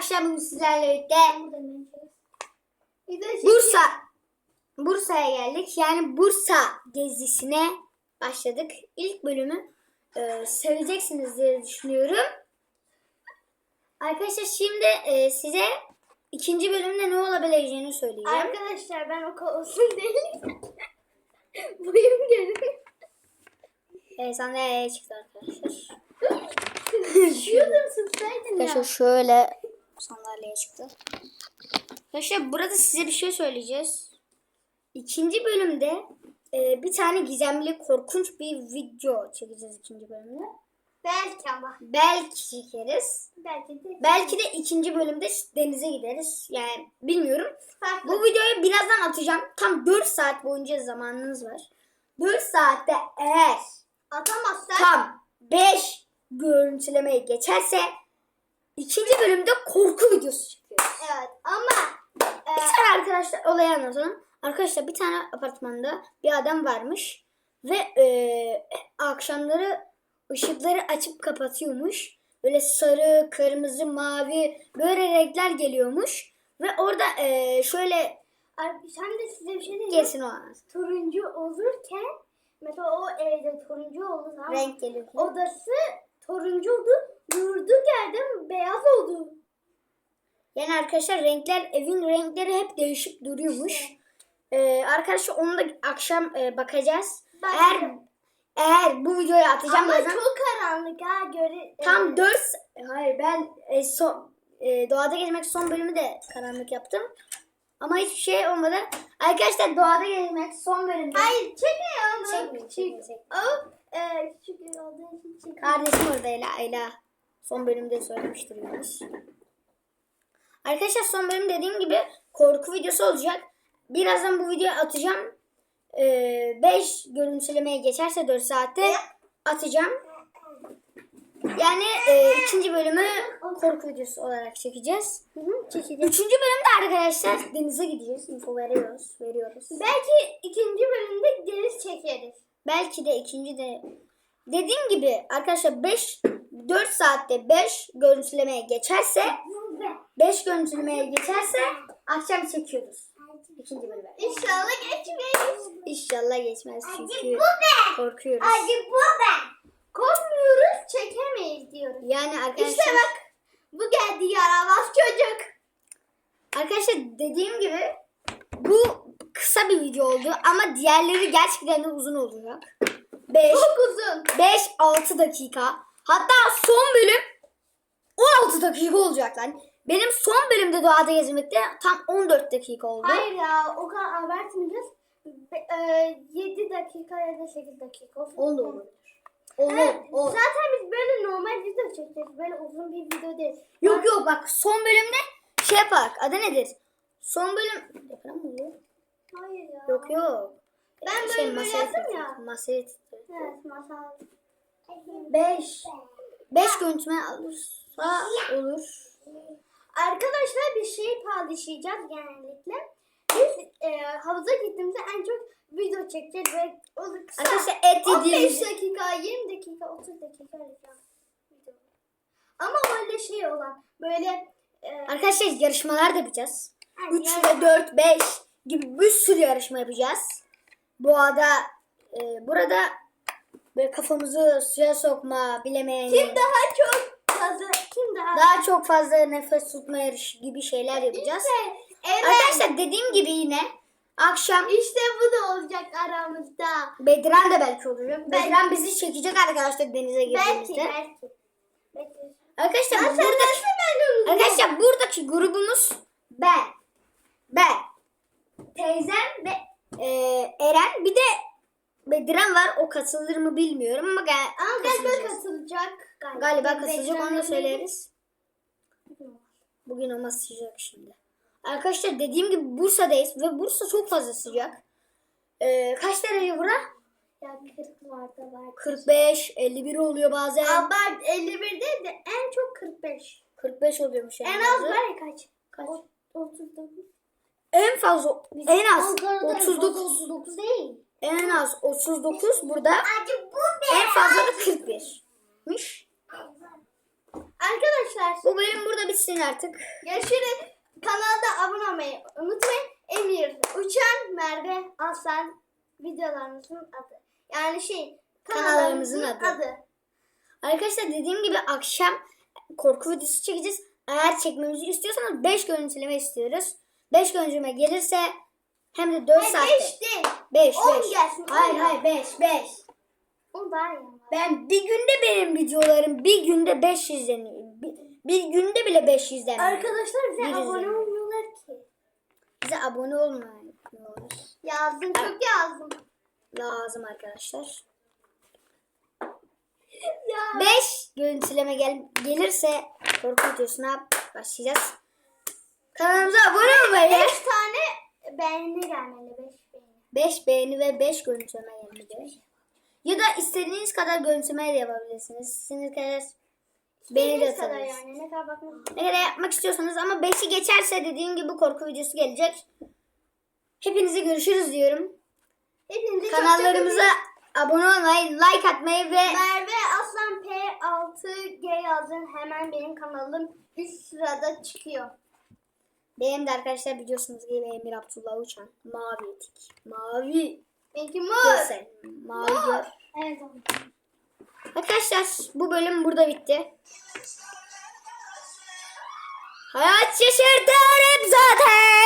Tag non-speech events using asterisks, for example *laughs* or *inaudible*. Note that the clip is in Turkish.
arkadaşlar bugün sizlerle birlikte şey- Bursa Bursa'ya geldik. Yani Bursa gezisine başladık. İlk bölümü e, seveceksiniz diye düşünüyorum. Arkadaşlar şimdi e, size ikinci bölümde ne olabileceğini söyleyeceğim. Arkadaşlar ben o olsun değilim. *laughs* Boyum görün. E, sandalyeye çıktı arkadaşlar. Şuradan *laughs* sıksaydın ya. Arkadaşlar şöyle sandalyeye çıktı. Arkadaşlar burada size bir şey söyleyeceğiz. İkinci bölümde e, bir tane gizemli korkunç bir video çekeceğiz ikinci bölümde. Belki ama. Belki çekeriz. Belki de. Belki de ikinci bölümde denize gideriz. Yani bilmiyorum. Farklı. Bu videoyu birazdan atacağım. Tam 4 saat boyunca zamanınız var. 4 saatte eğer Atamazsan. tam 5 görüntülemeye geçerse ikinci bölümde korku videosu çekiyoruz. Evet ama. E, Bir tane arkadaşlar olayı anlatalım. Arkadaşlar bir tane apartmanda bir adam varmış ve e, akşamları ışıkları açıp kapatıyormuş. Böyle sarı, kırmızı, mavi böyle renkler geliyormuş. Ve orada e, şöyle Ar- sen de size bir şey diyeyim. gelsin o an. Turuncu olurken mesela o evde turuncu oldu tamam mı? Renk geliyor. Odası turuncu oldu. Durdu geldim beyaz oldu. Yani arkadaşlar renkler evin renkleri hep değişik duruyormuş. Ee, arkadaşlar onu da akşam e, bakacağız. Eğer eğer bu videoyu atacağım Ama birazdan. çok karanlık ha göre. Tam e, 4 hayır ben e, son e, doğada gezmek son bölümü de karanlık yaptım. Ama hiçbir şey olmadı. Arkadaşlar doğada gezmek son bölümde. Hayır çekmiyor onu. Çekmiyor, çekmiyor, çekmiyor. O e, küçük olduğu için çekmiyor. Kardeşim orada Ela. Ela. Son bölümde söylemiştir Yunus. Arkadaşlar son bölüm dediğim gibi korku videosu olacak. Birazdan bu videoyu atacağım. 5 görüntülemeye geçerse 4 saatte atacağım. Yani e, ikinci bölümü korku videosu olarak çekeceğiz. Hı hı, çekeceğiz. Üçüncü bölümde arkadaşlar denize gideceğiz. Info veriyoruz. veriyoruz. Belki ikinci bölümde deniz çekeriz. Belki de ikinci de dediğim gibi arkadaşlar 5 4 saatte 5 görüntülemeye geçerse 5 görüntülemeye geçerse akşam çekiyoruz. İkinci bölüme. İnşallah geçmeyiz. İnşallah geçmez çünkü korkuyoruz. bu be. Korkmuyoruz çekemeyiz diyoruz. Yani arkadaşlar İşte bak bu geldi yaramaz çocuk. arkadaşlar dediğim gibi bu kısa bir video oldu ama diğerleri gerçekten de uzun olacak. 5 Çok uzun. 5 6 dakika. Hatta son bölüm 16 dakika olacak lan. Benim son bölümde doğada gezmekte tam 14 dakika oldu. Hayır ya o kadar abartmayacağız. Be- e, 7 dakika ya da 8 dakika olsun. Olur. Olur. Evet, olur. zaten biz böyle normal video çekeceğiz. Böyle uzun bir video değil. Yok yok bak son bölümde şey yapak. Adı nedir? Son bölüm... Mi oluyor? Hayır ya. Yok yok. Ben Şey, böyle masaya yaptım ya. Masaya titriyor. Evet masal. 5 5 görüntüme alırsa olur. Arkadaşlar bir şey paylaşacağız genellikle. Biz e, havuza gittiğimizde en çok video çekeceğiz ve o da kısa. Arkadaşlar et 15 yediğimiz... dakika, 20 dakika, 30 dakika video. Ama öyle şey olan böyle e, Arkadaşlar yarışmalar da yapacağız. yani 3 ve 4, 5 gibi bir sürü yarışma yapacağız. Bu arada e, burada böyle kafamızı suya sokma, bilemeyen kim daha çok fazla kim daha daha çok fazla nefes tutma yarışı gibi şeyler yapacağız. İşte, evet. Arkadaşlar dediğim gibi yine akşam İşte bu da olacak aramızda. Bedran da belki olacak. Belki. Bedran bizi çekecek arkadaşlar denize Belki girdiğimizde. belki. Belki. Arkadaşlar Ben buradaki, ben arkadaşlar buradaki grubumuz ben, ben, teyzem ve e, Eren bir de Bedran var. O katılır mı bilmiyorum ama gel, Ama galiba katılacak. Galiba, Galiba katılacak onu da söyleriz. Bugün ama sıcak şimdi. Arkadaşlar dediğim gibi Bursa'dayız ve Bursa çok fazla sıcak. Ee, kaç derece bura? Ya 40 vardı var. 45, 51 oluyor bazen. Abart 51 değil de en çok 45. 45 oluyormuş yani. En az bazen. var ya kaç? Kaç? O- 39. En fazla en az Ankara'da 39. 39 değil. En az 39 burada. En fazla da 41'miş. Arkadaşlar Bu bölüm burada bitsin artık. görüşürüz. Kanalda abone olmayı unutmayın. Emir, Uçan, Merve, Aslan videolarımızın adı. Yani şey Kanallarımızın kanallarımızın adı. adı. Arkadaşlar dediğim gibi akşam korku videosu çekeceğiz. Eğer çekmemizi istiyorsanız 5 görüntüleme istiyoruz. 5 görüntüleme gelirse hem de 4 Hayır, saatte. beş değil. 5 On 5. gelsin, Hayır hayır 5 5. O daha iyi. Ben bir günde benim videolarım bir günde 5 izleniyor. Bir, bir günde bile 5 izleniyor. Arkadaşlar bize Bir abone izleyin. olmuyorlar ki. Bize abone olmayın. Yazdım çok yazdım. Lazım arkadaşlar. *laughs* Ya. 5 görüntüleme gel gelirse korku videosuna başlayacağız. Kanalımıza abone olmayı. 5 tane beğeni gelmeli 5 beğeni. 5 beğeni ve 5 görüntüleme gelmeyecek. Ya da istediğiniz kadar görüntüleme de yapabilirsiniz. İstediğiniz kadar beğeni de İstediğiniz kadar atabilirsiniz. yani ne kadar bakmak. Ne kadar yapmak istiyorsanız ama 5'i geçerse dediğim gibi korku videosu gelecek. Hepinize görüşürüz diyorum. Hepinize çok Kanallarımıza çok abone olmayı, like atmayı ve Merve Aslan P6G yazın hemen benim kanalım üst sırada çıkıyor. Benim de arkadaşlar biliyorsunuz gibi Emir Abdullah Uçan. Mavi etik. Mavi Benimki mor. görsel. Mavi gör. Evet. Arkadaşlar bu bölüm burada bitti. Hayat şaşırtırım zaten.